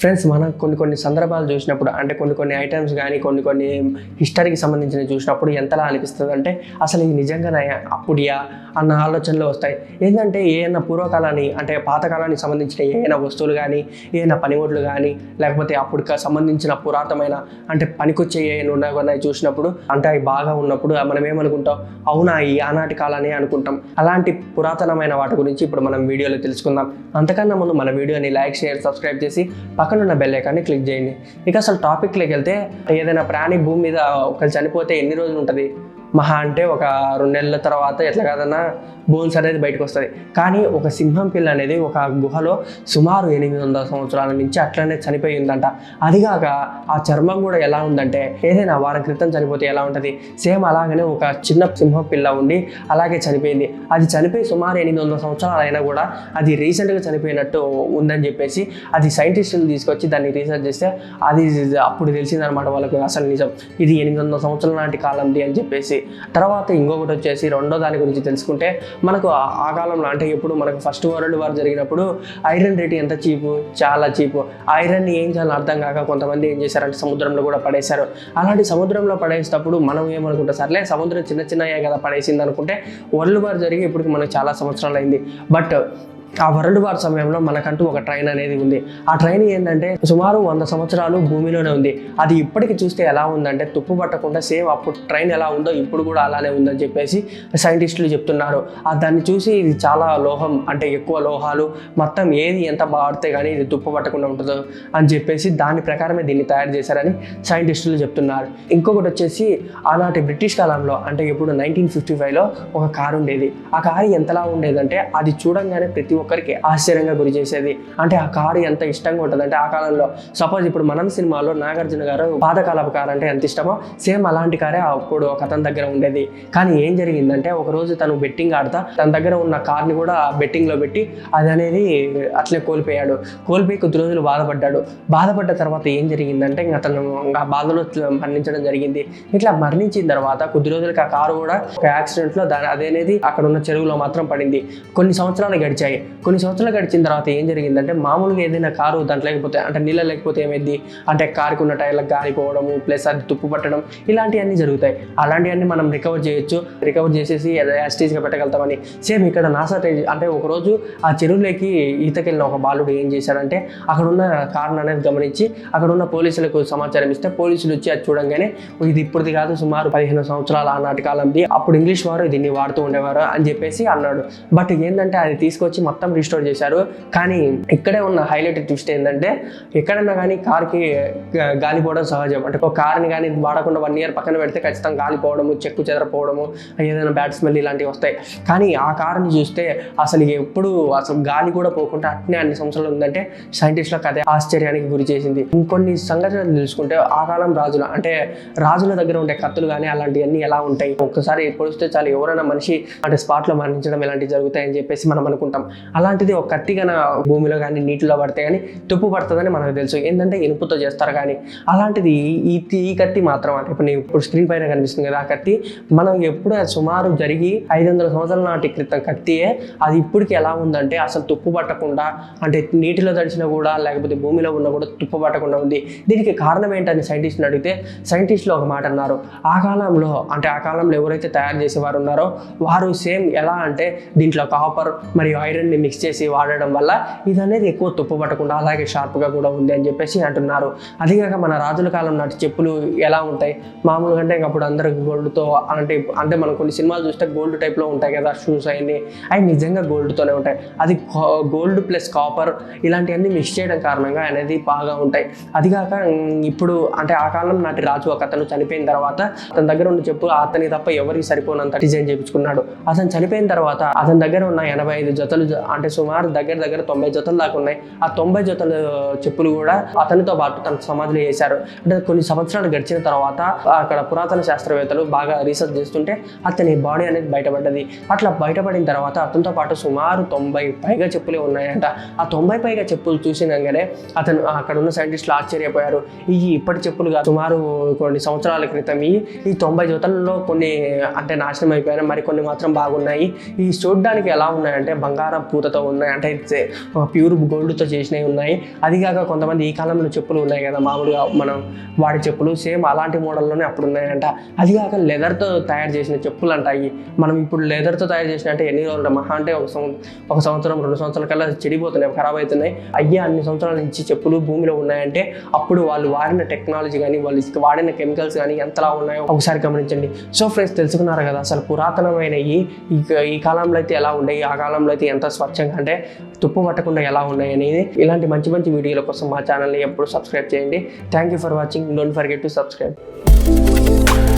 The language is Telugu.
Friends మనం కొన్ని కొన్ని సందర్భాలు చూసినప్పుడు అంటే కొన్ని కొన్ని ఐటమ్స్ కానీ కొన్ని కొన్ని హిస్టరీకి సంబంధించినవి చూసినప్పుడు ఎంతలా అనిపిస్తుంది అంటే అసలు ఇది నిజంగా అప్పుడియా అన్న ఆలోచనలు వస్తాయి. ఏంటంటే ఏదైనా పూర్వకాలాన్ని అంటే పాతకాలానికి సంబంధించిన ఏదైనా వస్తువులు కానీ ఏదైనా పనిముట్లు కానీ లేకపోతే అప్పుడు సంబంధించిన పురాతనమైన అంటే పనికొచ్చే ఏమైనా ఉన్నా కానీ చూసినప్పుడు అంటే అవి బాగా ఉన్నప్పుడు మనం ఏమనుకుంటాం? అవునా ఈ ఆనాటి కాలాన్ని అనుకుంటాం. అలాంటి పురాతనమైన వాటి గురించి ఇప్పుడు మనం వీడియోలో తెలుసుకుందాం. అంతకన్నా ముందు మన వీడియోని లైక్ షేర్ సబ్స్క్రైబ్ చేసి పక్కన ఉన్న బెల్ ఐకాన్ని క్లిక్ చేయండి. ఇక అసలు టాపిక్లోకి వెళ్తే ఏదైనా ప్రాణి భూమి మీద ఒకరు చనిపోతే ఎన్ని రోజులు ఉంటుంది? మహా అంటే ఒక రెండు నెలల తర్వాత ఎట్లా కాదన్నా బోన్స్ అనేది బయటకు వస్తుంది. కానీ ఒక సింహం పిల్ల అనేది ఒక గుహలో సుమారు ఎనిమిది వందల సంవత్సరాల నుంచి అట్లనే చనిపోయి ఉందంట. అదిగాక ఆ చర్మం కూడా ఎలా ఉందంటే ఏదైనా వారం క్రితం చనిపోతే ఎలా ఉంటుంది? సేమ్ అలాగనే ఒక చిన్న సింహం పిల్ల ఉండి అలాగే చనిపోయింది. అది చనిపోయి సుమారు ఎనిమిది వందల సంవత్సరాలు అయినా కూడా అది రీసెంట్గా చనిపోయినట్టు ఉందని చెప్పేసి అది సైంటిస్టులు తీసుకొచ్చి దాన్ని రీసెర్చ్ చేస్తే అది అప్పుడు తెలిసిందనమాట వాళ్ళకు అసలు నిజం. ఇది ఎనిమిది వందల సంవత్సరాల నాటి కాలంది అని చెప్పేసి. తర్వాత ఇంకొకటి వచ్చేసి రెండో దాని గురించి తెలుసుకుంటే మనకు ఆ కాలంలో అంటే ఎప్పుడు మనకు ఫస్ట్ వరల్డ్ వార్ జరిగినప్పుడు ఐరన్ రేట్ ఎంత చీపు? చాలా చీపు. ఐరన్ని ఏం చేయాలో అర్థం కాక కొంతమంది ఏం చేశారంటే సముద్రంలో కూడా పడేశారు. అలాంటి సముద్రంలో పడేసేటప్పుడు మనం ఏమనుకుంటాం? సర్లే సముద్రం చిన్న చిన్నయే కదా పడేసింది అనుకుంటే వరల్డ్ వార్ జరిగి ఇప్పటికి మనకు చాలా సంవత్సరాలు అయింది బట్ ఆ వరల్డ్ వార్ సమయంలో మనకంటూ ఒక ట్రైన్ అనేది ఉంది. ఆ ట్రైన్ ఏంటంటే సుమారు వంద సంవత్సరాలు భూమిలోనే ఉంది. అది ఇప్పటికి చూస్తే ఎలా ఉందంటే తుప్పు పట్టకుండా సేమ్ అప్పుడు ట్రైన్ ఎలా ఉందో ఇప్పుడు కూడా అలానే ఉందని చెప్పేసి సైంటిస్టులు చెప్తున్నారు. ఆ దాన్ని చూసి ఇది చాలా లోహం అంటే ఎక్కువ లోహాలు మొత్తం ఏది ఎంత బాడితే కానీ ఇది తుప్పు పట్టకుండా ఉంటుందో అని చెప్పేసి దాని ప్రకారమే దీన్ని తయారు చేశారని సైంటిస్టులు చెప్తున్నారు. ఇంకొకటి వచ్చేసి ఆనాటి బ్రిటిష్ కాలంలో అంటే ఇప్పుడు నైన్టీన్ ఫిఫ్టీ ఫైవ్లో ఒక కారు ఉండేది. ఆ కారు ఎంతలా ఉండేదంటే అది చూడంగానే ప్రతి ఒక్కరికి ఆశ్చర్యంగా గురి చేసేది. అంటే ఆ కారు ఎంత ఇష్టంగా ఉంటుంది? అంటే ఆ కాలంలో సపోజ్ ఇప్పుడు మనం సినిమాలో నాగార్జున గారు పాతకాలపు కారు అంటే ఎంత ఇష్టమో సేమ్ అలాంటి కారే అప్పుడు ఒక అతని దగ్గర ఉండేది. కానీ ఏం జరిగిందంటే ఒక రోజు తను బెట్టింగ్ ఆడతా తన దగ్గర ఉన్న కార్ని కూడా బెట్టింగ్లో పెట్టి అది అనేది అట్లే కోల్పోయాడు. కోల్పోయి కొద్ది రోజులు బాధపడ్డాడు. బాధపడ్డ తర్వాత ఏం జరిగిందంటే ఇంకా అతను ఆ బాధలో మరణించడం జరిగింది. ఇట్లా మరణించిన తర్వాత కొద్ది రోజులకి ఆ కారు కూడా ఒక యాక్సిడెంట్లో దాని అదనేది అక్కడ ఉన్న చెరువులో మాత్రం పడింది. కొన్ని సంవత్సరాలు గడిచాయి. కొన్ని సంవత్సరాలు గడిచిన తర్వాత ఏం జరిగిందంటే మామూలుగా ఏదైనా కారు దాంట్లో లేకపోతే అంటే నీళ్ళ లేకపోతే ఏమైంది? అంటే కారుకి ఉన్న టైర్లకు గాలిపోవడము ప్లస్ అది తుప్పు పట్టడం ఇలాంటివన్నీ జరుగుతాయి. అలాంటివన్నీ మనం రికవర్ చేయొచ్చు. రికవర్ చేసేసి యాస్టీస్గా పెట్టగలుగుతామని. సేమ్ ఇక్కడ నాసా అంటే ఒకరోజు ఆ చెరువులోకి ఈతకెళ్ళిన ఒక బాలుడు ఏం చేశాడంటే అక్కడ ఉన్న కారణం అనేది గమనించి అక్కడ ఉన్న పోలీసులకు సమాచారం ఇస్తే పోలీసులు వచ్చి అది చూడంగానే ఇది ఇప్పటిది కాదు సుమారు పదిహేను సంవత్సరాల ఆనాటి కాలంది. అప్పుడు ఇంగ్లీష్ వారు దీన్ని వాడుతూ ఉండేవారు అని చెప్పేసి అన్నాడు. బట్ ఏంటంటే అది తీసుకొచ్చి మొత్తం రిస్టోర్ చేశారు. కానీ ఇక్కడే ఉన్న హైలైట్ ట్విస్ట్ ఏంటంటే ఎక్కడన్నా కానీ కార్కి గా- గాలిపోవడం సహజం. అంటే ఒక కార్ని కానీ వాడకుండా వన్ ఇయర్ పక్కన పెడితే ఖచ్చితంగా గాలిపోవడము చెక్కు చెదరపోవడము ఏదైనా బ్యాడ్ స్మెల్ ఇలాంటివి వస్తాయి. కానీ ఆ కార్ని చూస్తే అసలు ఎప్పుడు అసలు గాలి కూడా పోకుండా అట్నే అన్ని సంవత్సరాలు ఉందంటే సైంటిస్టులకు అదే ఆశ్చర్యానికి గురి చేసింది. ఇంకొన్ని సంఘటనలు తెలుసుకుంటే ఆ కాలం రాజుల అంటే రాజుల దగ్గర ఉండే కత్తులు కానీ అలాంటివన్నీ ఎలా ఉంటాయి? ఒక్కసారి పొడిస్తే చాలు ఎవరైనా మనిషి అంటే స్పాట్లో మరణించడం ఇలాంటివి జరుగుతాయని చెప్పేసి మనం అనుకుంటాం. అలాంటిది ఒక కత్తి కానీ భూమిలో కానీ నీటిలో పడితే కానీ తుప్పు పడుతుందని మనకు తెలుసు. ఏంటంటే ఇనుపుతో చేస్తారు కానీ అలాంటిది ఈ ఈ కత్తి మాత్రం అంటే ఇప్పుడు నేను ఇప్పుడు స్క్రీన్ పైన కనిపిస్తుంది కదా ఆ కత్తి. మనం ఎప్పుడు అది సుమారు జరిగి ఐదు వందల సంవత్సరాల నాటి క్రితం కత్తియే. అది ఇప్పటికి ఎలా ఉందంటే అసలు తుప్పు పట్టకుండా అంటే నీటిలో తడిచినా కూడా లేకపోతే భూమిలో ఉన్నా కూడా తుప్పు పట్టకుండా ఉంది. దీనికి కారణం ఏంటని సైంటిస్ట్ని అడిగితే సైంటిస్టులు ఒక మాట అన్నారు. ఆ కాలంలో అంటే ఆ కాలంలో ఎవరైతే తయారు చేసేవారు ఉన్నారో వారు సేమ్ ఎలా అంటే దీంట్లో కాపర్ మరియు ఐరన్ ఐరన్ని మిక్స్ చేసి వాడడం వల్ల ఇది అనేది ఎక్కువ తుప్పు పట్టకుండా అలాగే షార్ప్గా కూడా ఉంది అని చెప్పేసి అంటున్నారు. అదిగాక మన రాజుల కాలం నాటి చెప్పులు ఎలా ఉంటాయి? మామూలుగా అంటే ఇంక అప్పుడు అందరూ గోల్డ్తో అంటే అంటే మనం కొన్ని సినిమాలు చూస్తే గోల్డ్ టైప్లో ఉంటాయి కదా షూస్ అవన్నీ. అవి నిజంగా గోల్డ్తోనే ఉంటాయి. అది గోల్డ్ ప్లస్ కాపర్ ఇలాంటివన్నీ మిక్స్ చేయడం కారణంగా అనేది బాగా ఉంటాయి. అదిగాక ఇప్పుడు అంటే ఆ కాలం నాటి రాజు ఒక అతను చనిపోయిన తర్వాత అతని దగ్గర ఉన్న చెప్పు అతని తప్ప ఎవరికి సరిపోనంత డిజైన్ చేయించుకున్నాడు. అతను చనిపోయిన తర్వాత అతని దగ్గర ఉన్న ఎనభై ఐదు జతలు జ- అంటే సుమారు దగ్గర దగ్గర తొంభై జతలు దాకా ఉన్నాయి. ఆ తొంభై జతల చెప్పులు కూడా అతనితో పాటు తన సమాధిలో వేశారు. అంటే కొన్ని సంవత్సరాలు గడిచిన తర్వాత అక్కడ పురాతన శాస్త్రవేత్తలు బాగా రీసెర్చ్ చేస్తుంటే అతని బాడీ అనేది బయటపడ్డది. అట్లా బయటపడిన తర్వాత అతనితో పాటు సుమారు తొంభై పైగా చెప్పులే ఉన్నాయంట. ఆ తొంభై పైగా చెప్పులు చూసినాగానే అతను అక్కడ ఉన్న సైంటిస్టులు ఆశ్చర్యపోయారు. ఈ ఇప్పటి చెప్పులు కాదు సుమారు కొన్ని సంవత్సరాల క్రితం ఈ ఈ తొంభై జతలలో కొన్ని అంటే నాశనం అయిపోయాయి. మరి కొన్ని మాత్రం బాగున్నాయి. ఈ చూడడానికి ఎలా ఉన్నాయంటే బంగారం పూతతో ఉన్నాయి. అంటే ప్యూర్ గోల్డ్తో చేసినవి ఉన్నాయి. అది కాక కొంతమంది ఈ కాలంలో చెప్పులు ఉన్నాయి కదా మామూలుగా మనం వాడే చెప్పులు. సేమ్ అలాంటి మోడల్లోనే అప్పుడు ఉన్నాయంట. అది కాక లెదర్తో తయారు చేసిన చెప్పులు అంటాయి మనం ఇప్పుడు లెదర్తో తయారు చేసిన అంటే ఎన్ని రోజులు మహా అంటే ఒక సంవ ఒక సంవత్సరం రెండు సంవత్సరాల కల్లా చెడిపోతున్నాయి ఖరాబ్ అవుతున్నాయి. అయ్యే అన్ని సంవత్సరాల నుంచి చెప్పులు భూమిలో ఉన్నాయంటే అప్పుడు వాళ్ళు వాడిన టెక్నాలజీ కానీ వాళ్ళు వాడిన కెమికల్స్ కానీ ఎంతలా ఉన్నాయో ఒకసారి గమనించండి. సో ఫ్రెండ్స్ తెలుసుకున్నారు కదా అసలు పురాతనమైన ఈ ఈ కాలంలో అయితే ఎలా ఉండేవి ఆ కాలంలో అయితే ఎంత స్వచ్ఛంగా అంటే తుప్పు పట్టకుండా ఎలా ఉన్నాయి అనేది ఇలాంటి మంచి మంచి వీడియోల కోసం మా ఛానల్ని ఎప్పుడు సబ్స్క్రైబ్ చేయండి. Thank you for watching don't forget to subscribe